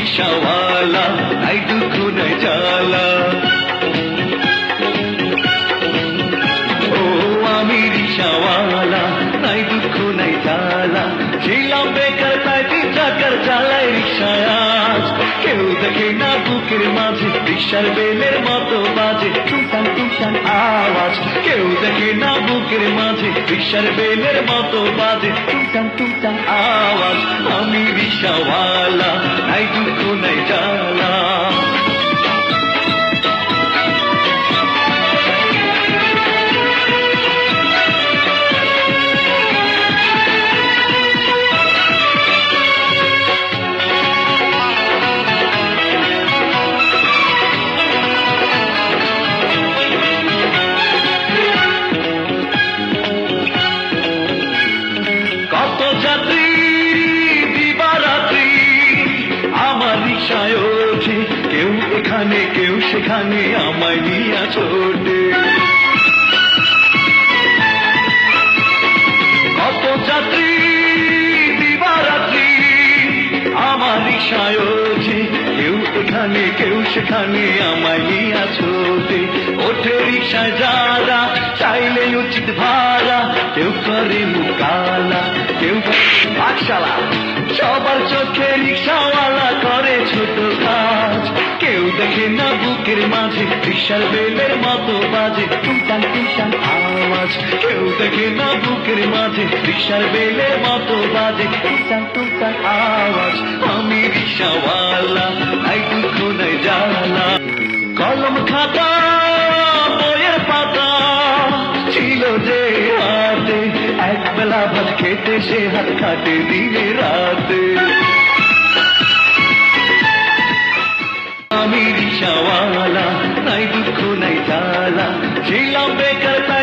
রিক্সাওয়ালা নাই দুঃখ নাই জ্বালা। ও আমি রিক্সাওয়ালা নাই দুঃখ নাই ছিলাম বেকার, তাই তিন চাকার চালাই রিক্সায় কেউ দেখে না বুকের মাঝে, রিক্সার বেলের মতো বাজে টুটান টুটান আওয়াজ। কেউ দেখে না বুকের মাঝে, রিক্সার বেলের মতো বাজে টুটান টুটান আওয়াজ। আমি রিক্সাওয়ালা নাই দুঃখ নাই জ্বালা এখানে কেউ সেখানে আমায় নিয়ে ছোটে কত যাত্রী দিবারাত্রি, আমার রিক্সায় কেউ এখানে, কেউ সেখানে আমায় নিয়ে ছোটে ওঠে রিক্সায় যারা, চাইলে উচিত ভাড়া, কেউ করে মুকালা, কেউ পাঠশালা। সবার চোখে রিক্সাওয়ালা করে ছোট কাজ কেউ দেখে না বুকের মাঝে রিক্সার বেলের মতো বাজে। টুনটান টুনটান আওয়াজ। কেউ দেখে না বুকের মাঝে রিক্সার বেলের মতো বাজে। টুনটান টুনটান আওয়াজ। আমি রিক্সাওয়ালা, নাই দুঃখ, নাই জ্বালা। কলম খাতা, বইয়ের পাতা ছিল যে হাতে এক বেলা ভাত খেতে সে হাত খাটে দিনে রাতে। আমি রিক্সাওয়ালা